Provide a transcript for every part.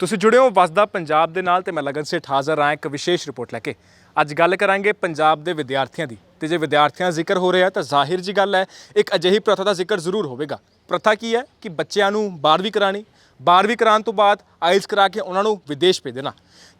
ਤੁਸੀਂ ਜੁੜੇ ਹੋ ਵਸਦਾ ਪੰਜਾਬ ਦੇ ਨਾਲ ਤੇ ਮੈਂ ਲਗਨ ਸੇਠ ਹਾਜ਼ਰ ਹਾਂ ਇੱਕ ਵਿਸ਼ੇਸ਼ ਰਿਪੋਰਟ ਲੈ ਕੇ। ਅੱਜ ਗੱਲ ਕਰਾਂਗੇ ਪੰਜਾਬ ਦੇ ਵਿਦਿਆਰਥੀਆਂ ਦੀ ਤੇ ਜੇ ਵਿਦਿਆਰਥੀਆਂ ਦਾ ਜ਼ਿਕਰ ਹੋ ਰਿਹਾ ਤਾਂ ਜ਼ਾਹਿਰ ਜੀ ਗੱਲ ਹੈ, ਇੱਕ ਅਜਿਹੀ ਪ੍ਰਥਾ ਦਾ ਜ਼ਿਕਰ ਜ਼ਰੂਰ ਹੋਵੇਗਾ। ਪ੍ਰਥਾ ਕੀ ਹੈ ਕਿ ਬੱਚਿਆਂ ਨੂੰ 12ਵੀਂ ਕਰਾਣੀ 12ਵੀਂ ਕਰਾਉਣ ਤੋਂ ਬਾਅਦ ਆਇਲਸ ਕਰਾ ਕੇ ਉਹਨਾਂ ਨੂੰ ਵਿਦੇਸ਼ ਭੇਜ ਦੇਣਾ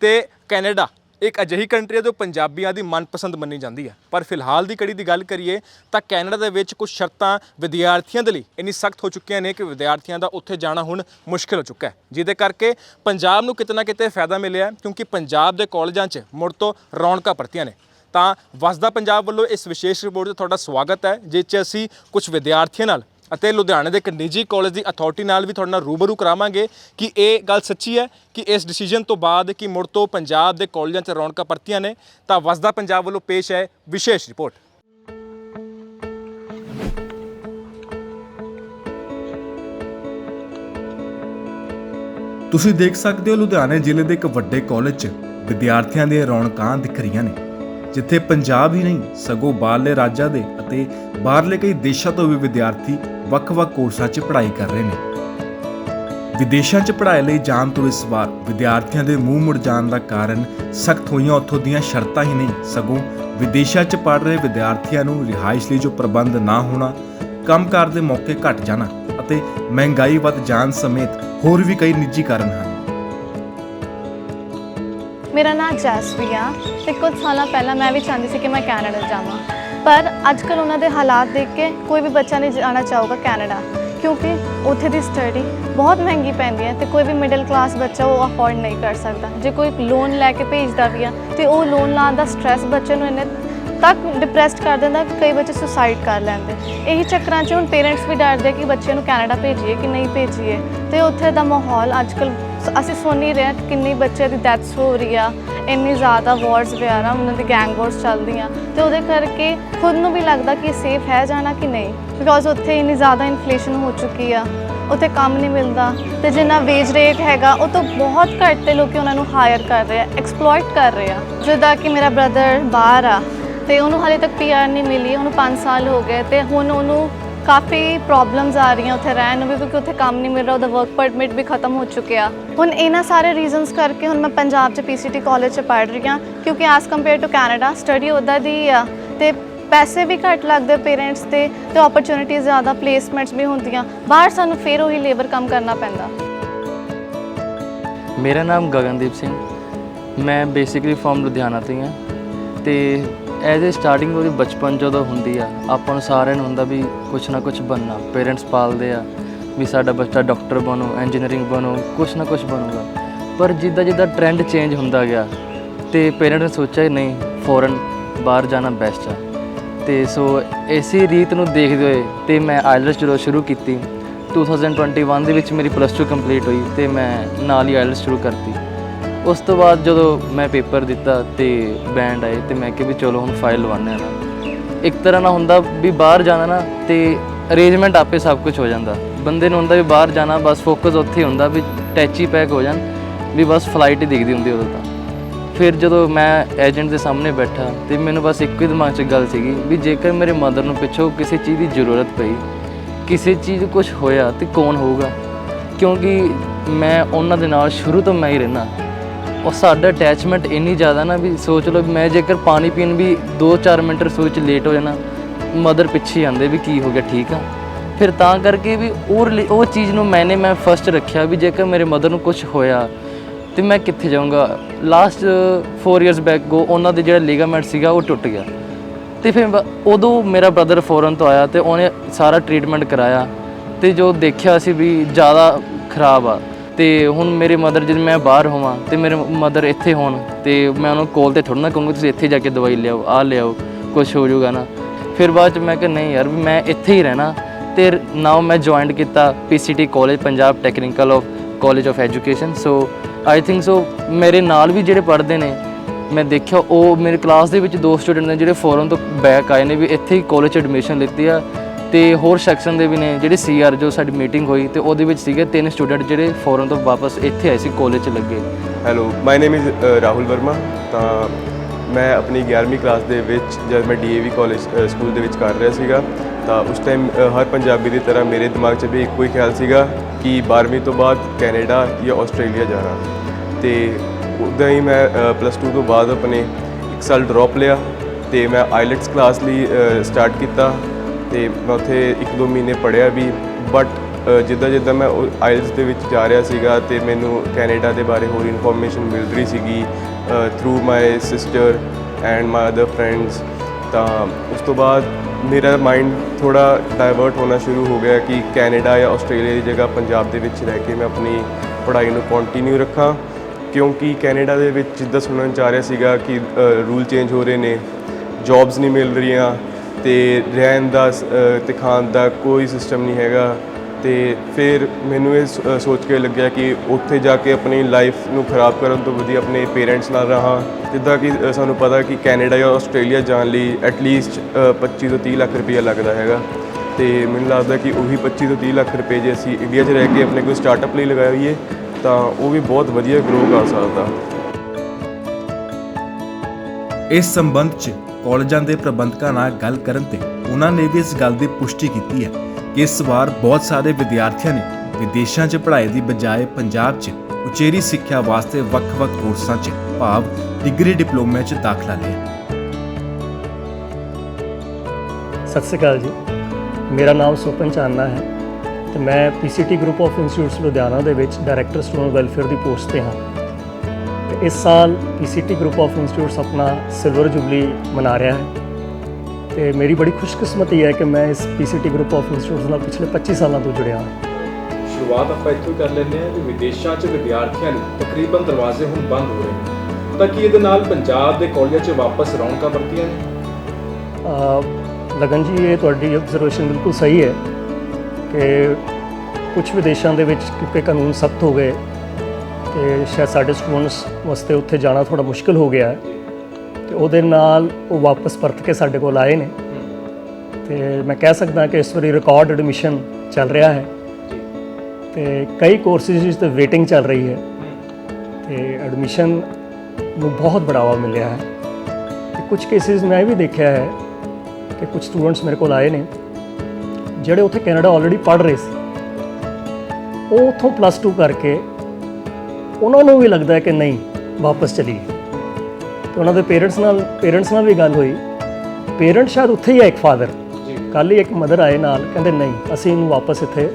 ਤੇ ਕੈਨੇਡਾ ਇੱਕ ਅਜਿਹੀ ਕੰਟਰੀ ਹੈ ਜੋ ਪੰਜਾਬੀਆਂ ਦੀ ਮਨਪਸੰਦ ਮੰਨੀ ਜਾਂਦੀ ਹੈ। ਪਰ ਫਿਲਹਾਲ ਦੀ ਕੜੀ ਦੀ ਗੱਲ ਕਰੀਏ ਤਾਂ ਕੈਨੇਡਾ ਦੇ ਵਿੱਚ ਕੁਝ ਸ਼ਰਤਾਂ ਵਿਦਿਆਰਥੀਆਂ ਦੇ ਲਈ ਇੰਨੀ ਸਖਤ ਹੋ ਚੁੱਕੀਆਂ ਨੇ ਕਿ ਵਿਦਿਆਰਥੀਆਂ ਦਾ ਉੱਥੇ ਜਾਣਾ ਹੁਣ ਮੁਸ਼ਕਲ ਹੋ ਚੁੱਕਾ ਹੈ। ਜਿਹਦੇ ਕਰਕੇ ਪੰਜਾਬ ਨੂੰ ਕਿਤੇ ਨਾ ਕਿਤੇ ਫਾਇਦਾ ਮਿਲਿਆ ਕਿਉਂਕਿ ਪੰਜਾਬ ਦੇ ਕਾਲਜਾਂ 'ਚ ਮੁੜ ਤੋਂ ਰੌਣਕਾਂ ਪਰਤੀਆਂ ਨੇ। ਤਾਂ ਵਸਦਾ ਪੰਜਾਬ ਵੱਲੋਂ ਇਸ ਵਿਸ਼ੇਸ਼ ਰਿਪੋਰਟ 'ਤੇ ਤੁਹਾਡਾ ਸਵਾਗਤ ਹੈ, ਜਿਸ 'ਚ ਅਸੀਂ ਕੁਝ ਵਿਦਿਆਰਥੀਆਂ ਨਾਲ ਅਤੇ ਲੁਧਿਆਣੇ ਦੇ ਇੱਕ ਨਿੱਜੀ ਕਾਲਜ ਦੀ ਅਥਾਰਟੀ ਨਾਲ ਵੀ ਤੁਹਾਡੇ ਨਾਲ ਰੂਬਰੂ ਕਰਾਵਾਂਗੇ ਕਿ ਇਹ ਗੱਲ ਸੱਚੀ ਹੈ ਕਿ ਇਸ ਡਿਸੀਜਨ ਤੋਂ ਬਾਅਦ ਕਿ ਮੁੜ ਤੋਂ ਪੰਜਾਬ ਦੇ ਕਾਲਜਾਂ 'ਚ ਰੌਣਕਾਂ ਪਰਤੀਆਂ ਨੇ, ਤਾਂ ਵਸਦਾ ਪੰਜਾਬ ਵੱਲੋਂ ਪੇਸ਼ ਹੈ ਵਿਸ਼ੇਸ਼ ਰਿਪੋਰਟ। ਤੁਸੀਂ ਦੇਖ ਸਕਦੇ ਹੋ ਲੁਧਿਆਣੇ ਜ਼ਿਲ੍ਹੇ ਦੇ ਇੱਕ ਵੱਡੇ ਕਾਲਜ 'ਚ ਵਿਦਿਆਰਥੀਆਂ ਦੀਆਂ ਰੌਣਕਾਂ ਦਿਖ ਰਹੀਆਂ ਨੇ, ਜਿੱਥੇ ਪੰਜਾਬ ਹੀ ਨਹੀਂ, ਸਗੋਂ ਬਾਹਰਲੇ ਰਾਜਾਂ ਦੇ ਅਤੇ ਬਾਹਰਲੇ ਕਈ ਦੇਸ਼ਾਂ ਤੋਂ ਵੀ ਵਿਦਿਆਰਥੀ ਵੱਖ-ਵੱਖ ਕੋਰਸਾਂ 'ਚ ਪੜ੍ਹਾਈ ਕਰ ਰਹੇ ਨੇ। ਵਿਦੇਸ਼ਾਂ 'ਚ ਪੜ੍ਹਾਈ ਲਈ ਜਾਣ ਤੋਂ ਇਸ ਵਾਰ ਵਿਦਿਆਰਥੀਆਂ ਦੇ ਮੂੰਹ ਮੁੜ ਜਾਣ ਦਾ ਕਾਰਨ ਸਖਤ ਹੋਈਆਂ ਉੱਥੋਂ ਦੀਆਂ ਸ਼ਰਤਾਂ ਹੀ ਨਹੀਂ। ਸਗੋਂ ਵਿਦੇਸ਼ਾਂ 'ਚ ਪੜ੍ਹ ਰਹੇ ਵਿਦਿਆਰਥੀਆਂ ਨੂੰ ਰਿਹਾਇਸ਼ ਲਈ ਜੋ ਪ੍ਰਬੰਧ ਨਾ ਹੋਣਾ, ਕੰਮਕਾਰ ਦੇ ਮੌਕੇ ਘਟ ਜਾਣਾ ਅਤੇ ਮਹਿੰਗਾਈ ਵੱਧ ਜਾਣ ਸਮੇਤ ਹੋਰ ਵੀ ਕਈ ਨਿੱਜੀ ਕਾਰਨ ਹਨ। ਮੇਰਾ ਨਾਮ ਜੈਸਵੀ ਆ ਤੇ ਕੁਝ ਸਾਲਾਂ ਪਹਿਲਾਂ ਮੈਂ ਵੀ ਚਾਹੁੰਦੀ ਸੀ ਕਿ ਮੈਂ ਕੈਨੇਡਾ ਜਾਵਾਂ। ਪਰ ਅੱਜ ਕੱਲ ਉਹਨਾਂ ਦੇ ਹਾਲਾਤ ਦੇਖ ਕੇ ਕੋਈ ਵੀ ਬੱਚਾ ਨਹੀਂ ਜਾਣਾ ਚਾਹੂਗਾ ਕੈਨੇਡਾ, ਕਿਉਂਕਿ ਉੱਥੇ ਦੀ ਸਟੱਡੀ ਬਹੁਤ ਮਹਿੰਗੀ ਪੈਂਦੀ ਹੈ ਤੇ ਕੋਈ ਵੀ ਮਿਡਲ ਕਲਾਸ ਬੱਚਾ ਉਹ ਅਫੋਰਡ ਨਹੀਂ ਕਰ ਸਕਦਾ। ਜੇ ਕੋਈ ਲੋਨ ਲੈ ਕੇ ਭੇਜਦਾ ਵੀ ਆ ਤੇ ਉਹ ਲੋਨ ਲਾਉਣ ਦਾ ਸਟ੍ਰੈਸ ਬੱਚੇ ਨੂੰ ਇੰਨੇ ਤੱਕ ਡਿਪਰੈਸਡ ਕਰ ਦਿੰਦਾ ਕਿ ਕਈ ਬੱਚੇ ਸੁਸਾਈਡ ਕਰ ਲੈਂਦੇ। ਇਹੀ ਚੱਕਰਾਂ 'ਚ ਹੁਣ ਪੇਰੈਂਟਸ ਵੀ ਡਰਦੇ ਕਿ ਬੱਚੇ ਨੂੰ ਕੈਨੇਡਾ ਭੇਜੀਏ ਕਿ ਨਹੀਂ ਭੇਜੀਏ ਤੇ ਉੱਥੇ ਦਾ ਮਾਹੌਲ ਅੱਜ ਕੱਲ ਅਸੀਂ ਸੁਣ ਹੀ ਰਹੇ ਹਾਂ ਕਿ ਕਿੰਨੀ ਬੱਚਿਆਂ ਦੀ ਡੈਥਸ ਹੋ ਰਹੀ ਆ, ਇੰਨੀ ਜ਼ਿਆਦਾ ਵਾਰਸ ਵਗੈਰਾ ਉਹਨਾਂ ਦੀ ਗੈਂਗ ਵਾਰਸ ਚੱਲਦੀਆਂ। ਤੇ ਉਹਦੇ ਕਰਕੇ ਖੁਦ ਨੂੰ ਵੀ ਲੱਗਦਾ ਕਿ ਸੇਫ ਹੈ ਜਾਣਾ ਕਿ ਨਹੀਂ। ਬਿਕੋਜ਼ ਉੱਥੇ ਇੰਨੀ ਜ਼ਿਆਦਾ ਇਨਫਲੇਸ਼ਨ ਹੋ ਚੁੱਕੀ ਆ, ਉੱਥੇ ਕੰਮ ਨਹੀਂ ਮਿਲਦਾ। ਤੇ ਜਿੰਨਾ ਵੇਜ ਰੇਟ ਹੈਗਾ, ਉਹ ਤੋਂ ਬਹੁਤ ਘੱਟ ਤੇ ਲੋਕੀ ਉਹਨਾਂ ਨੂੰ ਹਾਇਰ ਕਰ ਰਹੇ ਆ ਐਕਸਪਲੋਇਟ ਕਰ ਰਹੇ ਆ। ਜਿੱਦਾਂ ਕਿ ਮੇਰਾ ਬ੍ਰਦਰ ਬਾਹਰ ਆ, ਤੇ ਉਹਨੂੰ ਹਾਲੇ ਤੱਕ ਪੀਆਰ ਨਹੀਂ ਮਿਲੀ, ਉਹਨੂੰ 5 ਸਾਲ ਹੋ ਗਏ, ਤੇ ਹੁਣ ਉਹਨੂੰ ਕਾਫੀ ਪ੍ਰੋਬਲਮਸ ਆ ਰਹੀਆਂ ਉੱਥੇ ਰਹਿਣ ਨੂੰ ਵੀ, ਕਿਉਂਕਿ ਉੱਥੇ ਕੰਮ ਨਹੀਂ ਮਿਲ ਰਿਹਾ, ਉਹਦਾ ਵਰਕ ਪਰਮਿਟ ਵੀ ਖਤਮ ਹੋ ਚੁੱਕਿਆ। ਹੁਣ ਇਹਨਾਂ ਸਾਰੇ ਰੀਜ਼ਨਸ ਕਰਕੇ ਹੁਣ ਮੈਂ ਪੰਜਾਬ 'ਚ ਪੀਸੀਟੀ ਕਾਲਜ 'ਚ ਪੜ੍ਹ ਰਹੀ ਹਾਂ, ਕਿਉਂਕਿ as compare to Canada study ਉਹਦਾ ਦੀ ਆ ਤੇ ਪੈਸੇ ਵੀ ਘੱਟ ਲੱਗਦੇ ਪੇਰੈਂਟਸ ਤੇ ਤੇ ਓਪਰਚ्युनिटीज ਜ਼ਿਆਦਾ ਪਲੇਸਮੈਂਟਸ ਵੀ ਹੁੰਦੀਆਂ। ਬਾਹਰ ਸਾਨੂੰ ਫੇਰ ਉਹੀ ਲੇਬਰ ਕੰਮ ਕਰਨਾ ਪੈਂਦਾ। ਮੇਰਾ ਨਾਮ ਗਗਨਦੀਪ ਸਿੰਘ। ਮੈਂ ਬੇਸਿਕਲੀ ਫਰਮ ਲੁਧਿਆਣਾ ਤੋਂ ਹਾਂ ਤੇ ਐਜ਼ ਅ ਸਟਾਰਟਿੰਗ ਉਹਦੀ ਬਚਪਨ ਜਦੋਂ ਹੁੰਦੀ ਆ, ਆਪਾਂ ਨੂੰ ਸਾਰਿਆਂ ਨੂੰ ਹੁੰਦਾ ਵੀ ਕੁਛ ਨਾ ਕੁਛ ਬੰਨਾ ਪੇਰੈਂਟਸ ਪਾਲਦੇ ਆ। ਵੀ ਸਾਡਾ ਬੱਚਾ ਡਾਕਟਰ ਬਣੋ ਇੰਜੀਨੀਅਰਿੰਗ ਬਣੋ, ਕੁਛ ਨਾ ਕੁਛ ਬਣੂਗਾ। ਪਰ ਜਿੱਦਾਂ ਜਿੱਦਾਂ ਟ੍ਰੈਂਡ ਚੇਂਜ ਹੁੰਦਾ ਗਿਆ, ਤੇ ਪੇਰੈਂਟਸ ਨੇ ਸੋਚਿਆ ਨਹੀਂ ਫੋਰਨ ਬਾਹਰ ਜਾਣਾ ਬੈਸਟ ਆ। ਤੇ ਸੋ ਇਸੇ ਰੀਤ ਨੂੰ ਦੇਖਦੇ ਹੋਏ ਤੇ ਮੈਂ ਆਇਲਟਸ ਜਦੋਂ ਸ਼ੁਰੂ ਕੀਤੀ। 2021 ਦੇ ਵਿੱਚ ਮੇਰੀ ਪਲੱਸ 2 ਕੰਪਲੀਟ ਹੋਈ ਤੇ ਮੈਂ ਨਾਲ ਹੀ ਆਇਲਟਸ ਸ਼ੁਰੂ ਕਰਤੀ। ਉਸ ਤੋਂ ਬਾਅਦ ਜਦੋਂ ਮੈਂ ਪੇਪਰ ਦਿੱਤਾ ਤੇ ਬੈਂਡ ਆਏ ਤੇ ਮੈਂ ਕਿਹਾ ਵੀ ਚਲੋ ਹੁਣ ਫਾਈਲ ਲਵਾਉਂਦੇ ਆ ਇੱਕ ਤਰ੍ਹਾਂ ਨਾਲ ਹੁੰਦਾ ਵੀ ਬਾਹਰ ਜਾਣਾ ਨਾ ਤੇ ਅਰੇਂਜਮੈਂਟ ਆਪੇ ਸਭ ਕੁਝ ਹੋ ਜਾਂਦਾ। ਬੰਦੇ ਨੂੰ ਹੁੰਦਾ ਵੀ ਬਾਹਰ ਜਾਣਾ, ਬਸ ਫੋਕਸ ਉੱਥੇ ਹੀ ਹੁੰਦਾ ਵੀ ਟੈਚੀ ਪੈਕ ਹੋ ਜਾਣ, ਵੀ ਬਸ ਫਲਾਈਟ ਹੀ ਦਿਖਦੀ ਹੁੰਦੀ ਉਦੋਂ ਤਾਂ। ਫਿਰ ਜਦੋਂ ਮੈਂ ਏਜੰਟ ਦੇ ਸਾਹਮਣੇ ਬੈਠਾ ਤੇ ਮੈਨੂੰ ਬਸ ਇੱਕੋ ਹੀ ਦਿਮਾਗ 'ਚ ਗੱਲ ਸੀਗੀ ਵੀ ਜੇਕਰ ਮੇਰੇ ਮਦਰ ਨੂੰ ਪਿੱਛੋਂ ਕਿਸੇ ਚੀਜ਼ ਦੀ ਜ਼ਰੂਰਤ ਪਈ, ਕਿਸੇ ਚੀਜ਼ ਕੁਝ ਹੋਇਆ ਤੇ ਕੌਣ ਹੋਊਗਾ? ਕਿਉਂਕਿ ਮੈਂ ਉਹਨਾਂ ਦੇ ਨਾਲ ਸ਼ੁਰੂ ਤੋਂ ਮੈਂ ਹੀ ਰਹਿਣਾ ਉਹ ਸਾਡਾ ਅਟੈਚਮੈਂਟ ਇੰਨੀ ਜ਼ਿਆਦਾ ਨਾ ਵੀ ਸੋਚ ਲਓ ਵੀ ਮੈਂ ਜੇਕਰ ਪਾਣੀ ਪੀਣ ਵੀ 2-4 ਮਿੰਟ ਰਸੋਈ 'ਚ ਲੇਟ ਹੋ ਜਾਣਾ ਮਦਰ ਪਿੱਛੇ ਆਂਦੇ ਵੀ ਕੀ ਹੋ ਗਿਆ, ਠੀਕ ਆ? ਫਿਰ ਤਾਂ ਕਰਕੇ ਵੀ ਉਹ ਰਿਲੇ- ਉਹ ਚੀਜ਼ ਨੂੰ ਮੈਨੇ ਮੈਂ ਫਸਟ ਰੱਖਿਆ ਵੀ ਜੇਕਰ ਮੇਰੇ ਮਦਰ ਨੂੰ ਕੁਝ ਹੋਇਆ ਤੇ ਮੈਂ ਕਿੱਥੇ ਜਾਊਂਗਾ। ਲਾਸਟ 4 ਇਅਰਸ ਬੈਕ ਗੋ ਉਹਨਾਂ ਦੇ ਜਿਹੜਾ ਲਿਗਾਮੈਂਟ ਸੀਗਾ ਉਹ ਟੁੱਟ ਗਿਆ। ਤੇ ਫਿਰ ਉਦੋਂ ਮੇਰਾ ਬ੍ਰਦਰ ਫੋਰਨ ਤੋਂ ਆਇਆ ਤੇ ਉਹਨੇ ਸਾਰਾ ਟ੍ਰੀਟਮੈਂਟ ਕਰਾਇਆ ਤੇ ਜੋ ਦੇਖਿਆ ਸੀ ਵੀ ਜ਼ਿਆਦਾ ਖਰਾਬ ਆ। ਤੇ ਹੁਣ ਮੇਰੇ ਮਦਰ ਜਦ ਮੈਂ ਬਾਹਰ ਹੋਵਾਂ ਤੇ ਮੇਰੇ ਮਦਰ ਇੱਥੇ ਹੋਣ ਤੇ ਮੈਂ ਉਹਨੂੰ ਕੋਲ ਤੇ ਥੋੜਾ ਨਾ ਕਹੂੰਗਾ, ਤੁਸੀਂ ਇੱਥੇ ਜਾ ਕੇ ਦਵਾਈ ਲਿਆਓ ਆ ਲਿਆਓ ਕੁਝ ਹੋ ਜਾਊਗਾ ਨਾ। ਫਿਰ ਬਾਅਦ ਚ ਮੈਂ ਕਿਹਾ, ਨਹੀਂ ਯਾਰ ਵੀ ਮੈਂ ਇੱਥੇ ਹੀ ਰਹਿਣਾ। ਤੇ ਨਾਓ ਮੈਂ ਜੁਆਇਨ ਕੀਤਾ PCT college Punjab technical of college of education so I think so ਮੇਰੇ ਨਾਲ ਵੀ ਜਿਹੜੇ ਪੜ੍ਹਦੇ ਨੇ, ਮੈਂ ਦੇਖਿਆ ਉਹ ਮੇਰੇ ਕਲਾਸ ਦੇ ਵਿੱਚ ਦੋ ਸਟੂਡੈਂਟ ਨੇ ਜਿਹੜੇ ਫੋਰਨ ਤੋਂ ਬੈਕ ਆਏ ਨੇ, ਵੀ ਇੱਥੇ ਹੀ ਕਾਲਜ 'ਚ ਐਡਮਿਸ਼ਨ ਲਿੱਤੀ ਆ। ਤੇ ਹੋਰ ਸੈਕਸ਼ਨ ਦੇ ਵੀ ਨੇ ਜਿਹੜੇ ਸੀਆਰ ਜੋ ਸਾਡੀ ਮੀਟਿੰਗ ਹੋਈ ਤੇ ਉਹਦੇ ਵਿੱਚ ਸੀਗੇ ਤਿੰਨ ਸਟੂਡੈਂਟ ਜਿਹੜੇ ਫੋਰਨ ਤੋਂ ਵਾਪਸ ਇੱਥੇ ਆਏ ਸੀ ਕਾਲਜ 'ਚ ਲੱਗੇ। Hello my name is Rahul Verma ਤਾਂ ਮੈਂ ਆਪਣੀ 11ਵੀਂ ਕਲਾਸ ਦੇ ਵਿੱਚ ਜਦ ਮੈਂ ਡੀਏਵੀ ਕਾਲਜ ਸਕੂਲ ਦੇ ਵਿੱਚ ਕਰ ਰਿਹਾ ਸੀਗਾ ਤਾਂ ਉਸ ਟਾਈਮ ਹਰ ਪੰਜਾਬੀ ਦੀ ਤਰ੍ਹਾਂ ਮੇਰੇ ਦਿਮਾਗ 'ਚ ਵੀ ਇੱਕੋ ਹੀ ਖਿਆਲ ਸੀਗਾ ਕਿ 12ਵੀਂ ਤੋਂ ਬਾਅਦ ਕੈਨੇਡਾ ਜਾਂ ਆਸਟ੍ਰੇਲੀਆ ਜਾਣਾ। ਤੇ ਉੱਦਾਂ ਹੀ ਮੈਂ ਪਲੱਸ 2 ਤੋਂ ਬਾਅਦ ਆਪਣੇ ਇੱਕ ਸਾਲ ਡ੍ਰੌਪ ਲਿਆ ਤੇ ਮੈਂ ਆਈਲੈਟਸ ਕਲਾਸ ਲਈ ਸਟਾਰਟ ਕੀਤਾ ਤੇ ਮੈਂ ਉੱਥੇ ਇੱਕ ਦੋ ਮਹੀਨੇ ਪੜ੍ਹਿਆ ਵੀ। ਬਟ ਜਿੱਦਾਂ ਜਿੱਦਾਂ ਮੈਂ ਆਈਲੈਟਸ ਦੇ ਵਿੱਚ ਜਾ ਰਿਹਾ ਸੀਗਾ ਤੇ ਮੈਨੂੰ ਕੈਨੇਡਾ ਦੇ ਬਾਰੇ ਹੋਰ ਇਨਫੋਰਮੇਸ਼ਨ ਮਿਲ ਰਹੀ ਸੀਗੀ through my sister and my other friends ਤਾਂ ਉਸ ਤੋਂ ਬਾਅਦ ਮੇਰਾ ਮਾਈਂਡ ਥੋੜਾ ਡਾਈਵਰਟ ਹੋਣਾ ਸ਼ੁਰੂ ਹੋ ਗਿਆ ਕਿ ਕੈਨੇਡਾ ਜਾਂ ਆਸਟ੍ਰੇਲੀਆ ਦੀ ਜਗ੍ਹਾ ਪੰਜਾਬ ਦੇ ਵਿੱਚ ਰਹਿ ਕੇ ਮੈਂ ਆਪਣੀ ਪੜ੍ਹਾਈ ਨੂੰ ਕੰਟੀਨਿਊ ਰੱਖਾਂ। ਕਿਉਂਕਿ ਕੈਨੇਡਾ ਦੇ ਵਿੱਚ ਜਿੱਦਾਂ ਸੁਣਨ ਚ ਆ ਰਿਹਾ ਸੀਗਾ ਕਿ ਰੂਲ ਚੇਂਜ ਹੋ ਰਹੇ ਨੇ ਜੌਬਸ ਨਹੀਂ ਮਿਲ ਰਹੀਆਂ ਤੇ ਰਹਿਣ ਦਾ ਸ- ਤੇ ਖਾਣ ਦਾ ਕੋਈ ਸਿਸਟਮ ਨਹੀਂ ਹੈਗਾ। ਤੇ ਫਿਰ ਮੈਨੂੰ ਇਹ ਸ- ਸੋਚ ਕੇ ਲੱਗਿਆ ਕਿ ਉੱਥੇ ਜਾ ਕੇ ਆਪਣੀ ਲਾਈਫ ਨੂੰ ਖਰਾਬ ਕਰਨ ਤੋਂ ਵਧੀਆ ਆਪਣੇ ਪੇਰੈਂਟਸ ਨਾਲ ਰਹਾਂ। ਜਿੱਦਾਂ ਕਿ ਅ, ਸਾਨੂੰ ਪਤਾ ਕਿ ਕੈਨੇਡਾ ਜਾਂ ਆਸਟ੍ਰੇਲੀਆ ਜਾਣ ਲਈ ਐਟਲੀਸਟ 25 ਤੋਂ 30 ਲੱਖ ਰੁਪਈਆ ਲੱਗਦਾ ਹੈਗਾ। ਤੇ ਮੈਨੂੰ ਲੱਗਦਾ ਕਿ ਉਹੀ 25 ਤੋਂ 30 ਲੱਖ ਰੁਪਏ ਜੇ ਅਸੀਂ ਇੰਡੀਆ 'ਚ ਰਹਿ ਕੇ ਆਪਣੇ ਕੋਈ ਸਟਾਰਟਅਪ ਲਈ ਲਗਾਏ ਹੋਈਏ ਤਾਂ ਉਹ ਵੀ ਬਹੁਤ ਵਧੀਆ ਗਰੋ ਕਰ ਸਕਦਾ। ਇਸ ਸੰਬੰਧ 'ਚ ਕਾਲਜਾਂ ਦੇ ਪ੍ਰਬੰਧਕਾਂ ਨਾਲ ਗੱਲ ਕਰਨ ਤੇ ਉਹਨਾਂ ਨੇ ਵੀ ਇਸ ਗੱਲ ਦੀ ਪੁਸ਼ਟੀ ਕੀਤੀ ਹੈ। ਇਸ ਵਾਰ ਬਹੁਤ ਸਾਰੇ ਵਿਦਿਆਰਥੀਆਂ ਨੇ ਵਿਦੇਸ਼ਾਂ 'ਚ ਪੜ੍ਹਾਈ ਦੀ ਬਜਾਏ ਪੰਜਾਬ 'ਚ ਉਚੇਰੀ ਸਿੱਖਿਆ ਵਾਸਤੇ ਵੱਖ-ਵੱਖ ਕੋਰਸਾਂ 'ਚ ਭਾਵ ਡਿਗਰੀ ਡਿਪਲੋਮੇ 'ਚ ਦਾਖਲਾ ਲਿਆ। ਸਤਿ ਸ਼੍ਰੀ ਅਕਾਲ ਜੀ। ਮੇਰਾ ਨਾਮ ਸੁਪਨ ਚਾਨਾ ਹੈ ਤੇ ਮੈਂ PCT group of institutes Ludhiana ਦੇ ਵਿੱਚ ਡਾਇਰੈਕਟਰ ਸਟੂਡੈਂਟ ਵੈਲਫੇਅਰ ਦੀ ਪੋਸਟ ਤੇ ਹਾਂ। ਤੇ ਇਸ ਸਾਲ ਪੀਸੀਟੀ ਗਰੁੱਪ ਆਫ ਇੰਸਟੀਟਿਊਟਸ ਆਪਣਾ ਸਿਲਵਰ ਜੁਬਲੀ ਮਨਾ ਰਿਹਾ ਹੈ। ਤੇ ਮੇਰੀ ਬੜੀ ਖੁਸ਼ਕਿਸਮਤੀ ਹੈ ਕਿ ਮੈਂ ਇਸ ਪੀਸੀਟੀ ਗਰੁੱਪ ਆਫ ਇੰਸਟੀਚਿਊਟਸ ਨਾਲ ਪਿਛਲੇ 25 ਸਾਲਾਂ ਤੋਂ ਜੁੜਿਆ ਹਾਂ। ਸ਼ੁਰੂਆਤ ਆਪਾਂ ਇੱਥੋਂ ਕਰ ਲੈਂਦੇ ਹਾਂ ਕਿ ਵਿਦੇਸ਼ਾਂ 'ਚ ਵਿਦਿਆਰਥੀਆਂ ਲਈ ਤਕਰੀਬਨ ਦਰਵਾਜ਼ੇ ਹੁਣ ਬੰਦ ਹੋ ਰਹੇ ਨੇ। ਤਾਂ ਕੀ ਇਹਦੇ ਨਾਲ ਪੰਜਾਬ ਦੇ ਕਾਲਜਾਂ 'ਚ ਵਾਪਸ ਰੌਣਕਾਂ ਵਰਤੀਆਂ ਨੇ? ਅ, ਲਗਨ ਜੀ ਇਹ ਤੁਹਾਡੀ ਆਬਜ਼ਰਵੇਸ਼ਨ ਬਿਲਕੁਲ ਸਹੀ ਹੈ ਕਿ ਕੁਝ ਵਿਦੇਸ਼ਾਂ ਦੇ ਵਿੱਚ ਕਿਉਂਕਿ ਕਾਨੂੰਨ ਸਖਤ ਹੋ ਗਏ ਤੇ ਸ਼ਾਇਦ ਸਾਡੇ ਸਟੂਡੈਂਟਸ ਵਾਸਤੇ ਉੱਥੇ ਜਾਣਾ ਥੋੜਾ ਮੁਸ਼ਕਲ ਹੋ ਗਿਆ ਹੈ। ਤੇ ਉਹਦੇ ਨਾਲ ਉਹ ਵਾਪਸ ਪਰਤ ਕੇ ਸਾਡੇ ਕੋਲ ਆਏ ਨੇ। ਤੇ ਮੈਂ ਕਹਿ ਸਕਦਾ ਕਿ ਇਸ ਵਾਰੀ ਰਿਕਾਰਡ ਐਡਮਿਸ਼ਨ ਚੱਲ ਰਿਹਾ ਹੈ। ਤੇ ਕਈ ਕੋਰਸਿਸ ਵਿੱਚ ਤੇ ਵੇਟਿੰਗ ਚੱਲ ਰਹੀ ਹੈ। ਤੇ ਐਡਮਿਸ਼ਨ ਨੂੰ ਬਹੁਤ ਬੜਾਵਾ ਮਿਲਿਆ ਹੈ। ਤੇ ਕੁਝ ਕੇਸਿਸ ਮੈਂ ਇਹ ਵੀ ਦੇਖਿਆ ਹੈ ਕਿ ਕੁਝ ਸਟੂਡੈਂਟਸ ਮੇਰੇ ਕੋਲ ਆਏ ਨੇ, ਜਿਹੜੇ ਉੱਥੇ ਕੈਨੇਡਾ ਆਲਰੇਡੀ ਪੜ੍ਹ ਰਹੇ ਸੀ। ਉਹ ਉੱਥੋਂ ਪਲੱਸ 2 ਕਰਕੇ ਉਹਨਾਂ ਨੂੰ ਵੀ ਲੱਗਦਾ ਹੈ ਕਿ ਨਹੀਂ, ਵਾਪਸ ਚਲੀਏ। ਉਹਨਾਂ ਦੇ ਪੇਰੈਂਟਸ ਨਾਲ ਪੇਰੈਂਟਸ ਨਾਲ ਵੀ ਗੱਲ ਹੋਈ। ਪੇਰੈਂਟ ਸ਼ਾਇਦ ਉੱਥੇ ਹੀ ਹੈ ਇੱਕ ਫਾਦਰ। ਕੱਲ ਹੀ ਇੱਕ ਮਦਰ ਆਏ ਨਾਲ ਕਹਿੰਦੇ ਨਹੀਂ ਅਸੀਂ ਇਹਨੂੰ ਵਾਪਸ ਇੱਥੇ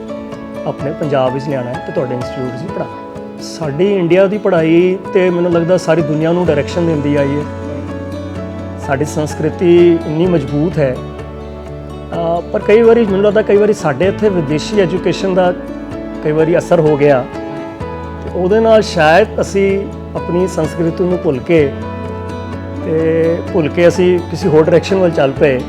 ਆਪਣੇ ਪੰਜਾਬ ਵਿੱਚ ਲਿਆਣਾ ਹੈ ਤੇ ਤੁਹਾਡੇ ਇੰਸਟੀਚਿਊਟ 'ਚ ਹੀ। ਪੜ੍ਹਾਉਣਾ ਸਾਡੀ ਇੰਡੀਆ ਦੀ ਪੜ੍ਹਾਈ ਤੇ ਮੈਨੂੰ ਲੱਗਦਾ ਸਾਰੀ ਦੁਨੀਆ ਨੂੰ ਡਾਇਰੈਕਸ਼ਨ ਦਿੰਦੀ ਆਈ ਹੈ ਸਾਡੀ ਸੰਸਕ੍ਰਿਤੀ ਇੰਨੀ ਮਜ਼ਬੂਤ ਹੈ। ਪਰ ਕਈ ਵਾਰੀ ਮੈਨੂੰ ਲੱਗਦਾ ਕਈ ਵਾਰੀ ਸਾਡੇ ਇੱਥੇ ਵਿਦੇਸ਼ੀ ਐਜੂਕੇਸ਼ਨ ਦਾ ਕਈ ਵਾਰੀ ਅਸਰ ਹੋ ਗਿਆ। ਤੇ ਉਹਦੇ ਨਾਲ ਸ਼ਾਇਦ ਅਸੀਂ ਆਪਣੀ ਸੰਸਕ੍ਰਿਤੀ ਨੂੰ ਭੁੱਲ ਕੇ ਤੇ ਭੁੱਲ ਕੇ ਅਸੀਂ ਕਿਸੇ ਹੋਰ ਡਾਇਰੈਕਸ਼ਨ ਵੱਲ ਚੱਲ ਪਏ।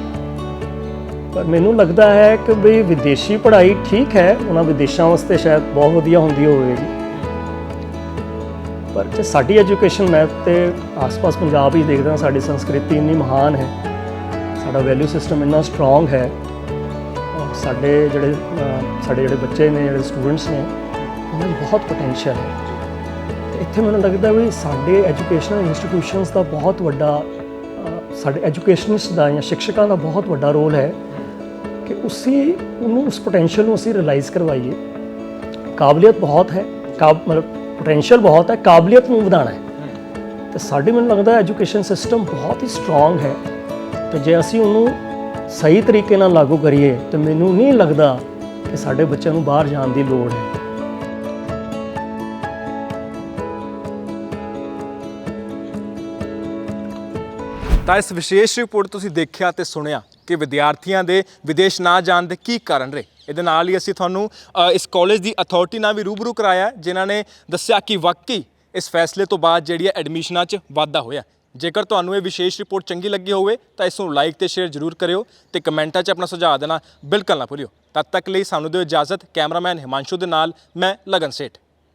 ਪਰ ਮੈਨੂੰ ਲੱਗਦਾ ਹੈ ਕਿ ਵੀ ਵਿਦੇਸ਼ੀ ਪੜ੍ਹਾਈ ਠੀਕ ਹੈ, ਉਹਨਾਂ ਵਿਦੇਸ਼ਾਂ ਵਾਸਤੇ ਸ਼ਾਇਦ ਬਹੁਤ ਵਧੀਆ ਹੁੰਦੀ ਹੋਵੇਗੀ। ਪਰ ਜੇ ਸਾਡੀ ਐਜੂਕੇਸ਼ਨ ਮੈਂ ਤੇ ਆਸ-ਪਾਸ ਪੰਜਾਬ ਹੀ ਦੇਖਦਾ ਸਾਡੀ ਸੰਸਕ੍ਰਿਤੀ ਇੰਨੀ ਮਹਾਨ ਹੈ, ਸਾਡਾ ਵੈਲਿਊ ਸਿਸਟਮ ਇੰਨਾ ਸਟਰੋਂਗ ਹੈ ਸਾਡੇ ਜਿਹੜੇ ਸਾਡੇ ਜਿਹੜੇ ਬੱਚੇ ਨੇ, ਜਿਹੜੇ ਸਟੂਡੈਂਟਸ ਨੇ, ਉਹਨਾਂ 'ਚ ਬਹੁਤ ਪੋਟੈਂਸ਼ੀਅਲ ਹੈ। ਇੱਥੇ ਮੈਨੂੰ ਲੱਗਦਾ ਵੀ ਸਾਡੇ ਐਜੂਕੇਸ਼ਨਲ ਇੰਸਟੀਟਿਊਸ਼ਨਸ ਦਾ ਬਹੁਤ ਵੱਡਾ ਸਾਡੇ ਐਜੂਕੇਸ਼ਨਿਸਟ ਦਾ ਜਾਂ ਸਿੱਖਸ਼ਕਾਂ ਦਾ ਬਹੁਤ ਵੱਡਾ ਰੋਲ ਹੈ ਕਿ ਉਸੇ, ਉਹਨੂੰ ਉਸ ਪੋਟੈਂਸ਼ੀਅਲ ਨੂੰ ਅਸੀਂ ਰਿਅਲਾਈਜ਼ ਕਰਵਾਈਏ। ਕਾਬਲੀਅਤ ਬਹੁਤ ਹੈ, ਕਾਬ, ਮਤਲਬ ਪੋਟੈਂਸ਼ੀਅਲ ਬਹੁਤ ਹੈ, ਕਾਬਲੀਅਤ ਨੂੰ ਵਧਾਉਣਾ ਹੈ। ਤੇ ਸਾਡੇ ਮੈਨੂੰ ਲੱਗਦਾ ਐਜੂਕੇਸ਼ਨ ਸਿਸਟਮ ਬਹੁਤ ਹੀ ਸਟਰੋਂਗ ਹੈ। ਤੇ ਜੇ ਅਸੀਂ ਉਹਨੂੰ ਸਹੀ ਤਰੀਕੇ ਨਾਲ ਲਾਗੂ ਕਰੀਏ, ਤੇ ਮੈਨੂੰ ਨਹੀਂ ਲੱਗਦਾ ਕਿ ਸਾਡੇ ਬੱਚਿਆਂ ਨੂੰ ਬਾਹਰ ਜਾਣ ਦੀ ਲੋੜ ਹੈ। ਤਾਂ ਇਸ ਵਿਸ਼ੇਸ਼ ਰਿਪੋਰਟ ਤੁਸੀਂ ਦੇਖਿਆ ਤੇ ਸੁਣਿਆ ਕਿ ਵਿਦਿਆਰਥੀਆਂ ਦੇ ਵਿਦੇਸ਼ ਨਾ ਜਾਣ ਦੇ ਕੀ ਕਾਰਨ ਰਹੇ। ਇਹਦੇ ਨਾਲ ਹੀ ਅਸੀਂ ਤੁਹਾਨੂੰ ਇਸ ਕਾਲਜ ਦੀ ਅਥਾਰਟੀ ਨਾਲ ਵੀ ਰੂਬਰੂ ਕਰਾਇਆ, ਜਿਨ੍ਹਾਂ ਨੇ ਦੱਸਿਆ ਕਿ ਵਾਕਈ ਇਸ ਫੈਸਲੇ ਤੋਂ ਬਾਅਦ ਜਿਹੜੀ ਹੈ ਐਡਮਿਸ਼ਨਾਂ 'ਚ ਵਾਧਾ ਹੋਇਆ। ਜੇਕਰ ਤੁਹਾਨੂੰ ਇਹ ਵਿਸ਼ੇਸ਼ ਰਿਪੋਰਟ ਚੰਗੀ ਲੱਗੀ ਹੋਵੇ, ਤਾਂ ਇਸ ਨੂੰ ਲਾਈਕ ਤੇ ਸ਼ੇਅਰ ਜ਼ਰੂਰ ਕਰਿਓ ਤੇ ਕਮੈਂਟਾਂ 'ਚ ਆਪਣਾ ਸੁਝਾਅ ਦੇਣਾ ਬਿਲਕੁਲ ਨਾ ਭੁੱਲਿਓ। ਤਦ ਤੱਕ ਲਈ ਸਾਨੂੰ ਦਿਓ ਇਜਾਜ਼ਤ। ਕੈਮਰਾਮੈਨ ਹਿਮਾਂਸ਼ੂ ਦੇ ਨਾਲ ਮੈਂ ਲਗਨ ਸੇਠ।